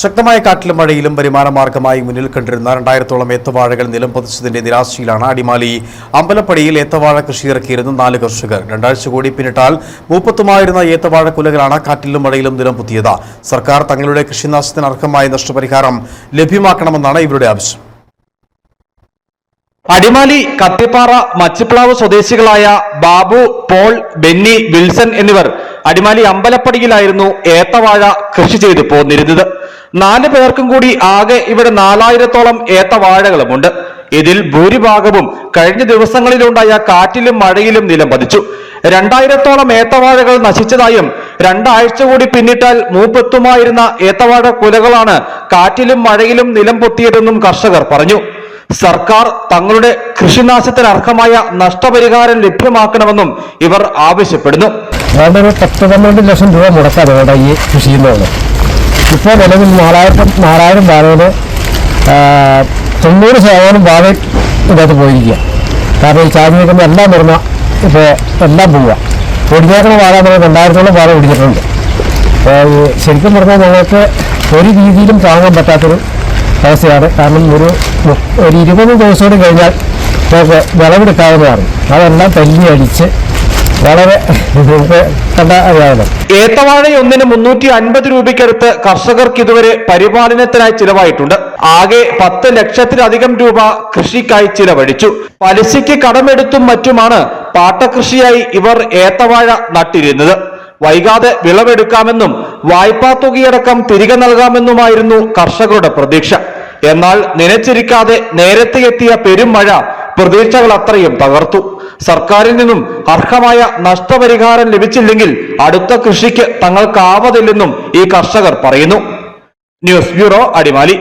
ശക്തമായ കാറ്റിലും മഴയിലും വരുമാനമാർഗമായി മുന്നിൽ കണ്ടിരുന്ന രണ്ടായിരത്തോളം ഏത്തവാഴകൾ നിലം പതിച്ചതിന്റെ നിരാശയിലാണ് അടിമാലി. അമ്പലപ്പടിയിൽ ഏത്തവാഴ കൃഷി ഇറക്കിയിരുന്ന നാല് കർഷകർ. രണ്ടാഴ്ച കൂടി പിന്നിട്ടാൽ മൂപ്പത്തുമായിരുന്ന ഏത്തവാഴ കുലകളാണ് കാറ്റിലും മഴയിലും നിലം പൊത്തിയത് സർക്കാർ തങ്ങളുടെ കൃഷിനാശത്തിന് അർഹമായ നഷ്ടപരിഹാരം ലഭ്യമാക്കണമെന്നാണ് ഇവരുടെ ആവശ്യം. അടിമാലി കത്തിപ്പാറ മച്ചിപ്ലാവ് സ്വദേശികളായ ബാബു പോൾ ബെന്നി വിൽസൺ എന്നിവർ അടിമാലി അമ്പലപ്പടിയിലായിരുന്നു ഏത്തവാഴ കൃഷി ചെയ്തു പോന്നിരുന്നത്. നാല് പേർക്കും കൂടി ആകെ ഇവിടെ നാലായിരത്തോളം ഏത്തവാഴകളുമുണ്ട്. ഇതിൽ ഭൂരിഭാഗവും കഴിഞ്ഞ ദിവസങ്ങളിലുണ്ടായ കാറ്റിലും മഴയിലും നിലം പതിച്ചു. രണ്ടായിരത്തോളം ഏത്തവാഴകൾ നശിച്ചതായും രണ്ടാഴ്ച കൂടി പിന്നിട്ടാൽ മൂപ്പെത്തുമായിരുന്ന ഏത്തവാഴ കുലകളാണ് കാറ്റിലും മഴയിലും നിലം പൊത്തിയതെന്നും കർഷകർ പറഞ്ഞു. സർക്കാർ തങ്ങളുടെ കൃഷിനാശത്തിന് അർഹമായ നഷ്ടപരിഹാരം ലഭ്യമാക്കണമെന്നും ഇവർ ആവശ്യപ്പെടുന്നു. പത്ത് പന്ത്രണ്ട് ലക്ഷം രൂപ മുടക്കാതെ ഈ കൃഷി ചെയ്യുന്നതാണ് ഇപ്പോൾ നിലവിൽ നാലായിരം നാലായിരം വാഴകൾ തൊണ്ണൂറ് ശതമാനം വാഴ ഇതിനകത്ത് പോയിരിക്കുക. കാരണം ഈ ചാതി നിൽക്കുന്ന എല്ലാം നിർമ്മ ഇപ്പോൾ എല്ലാം പോവുക. ഒടിഞ്ഞേക്കണ വാഴ നമ്മൾ രണ്ടായിരത്തോളം വാഴ ഒടിഞ്ഞിട്ടുണ്ട് ശരിക്കും പറഞ്ഞാൽ ഞങ്ങൾക്ക് ഒരു രീതിയിലും താങ്ങാൻ പറ്റാത്തൊരു അവസ്ഥയാണ്. കാരണം ഒരു ഒരു ഇരുപത് ദിവസം കഴിഞ്ഞാൽ നമുക്ക് വിളവെടുക്കാവുന്നതാണ്. അതെല്ലാം തല്ലി അടിച്ച് വളരെ കണ്ട അറിയാമല്ലോ ഏത്തവാഴ ഒന്നിന് മുന്നൂറ്റി അൻപത് രൂപയ്ക്കടുത്ത് കർഷകർക്ക് ഇതുവരെ പരിപാലനത്തിനായി ചിലവായിട്ടുണ്ട്. ആകെ പത്ത് ലക്ഷത്തിലധികം രൂപ കൃഷിക്കായി ചിലവഴിച്ചു. പലിശയ്ക്ക് കടമെടുത്തും മറ്റുമാണ് പാട്ടകൃഷിയായി ഇവർ ഏത്തവാഴ നട്ടിരുന്നത്. വൈകാതെ വിളവെടുക്കാമെന്നും വായ്പാ തുകയടക്കം തിരികെ നൽകാമെന്നുമായിരുന്നു കർഷകരുടെ പ്രതീക്ഷ. എന്നാൽ നനച്ചിരിക്കാതെ നേരത്തെ എത്തിയ പെരുമഴ പ്രതീക്ഷകൾ അത്രയും തകർത്തു. സർക്കാരിൽ നിന്നും അർഹമായ നഷ്ടപരിഹാരം ലഭിച്ചില്ലെങ്കിൽ അടുത്ത കൃഷിക്ക് തങ്ങൾക്കാവതില്ലെന്നും ഈ കർഷകർ പറയുന്നു. News bureau Adimali.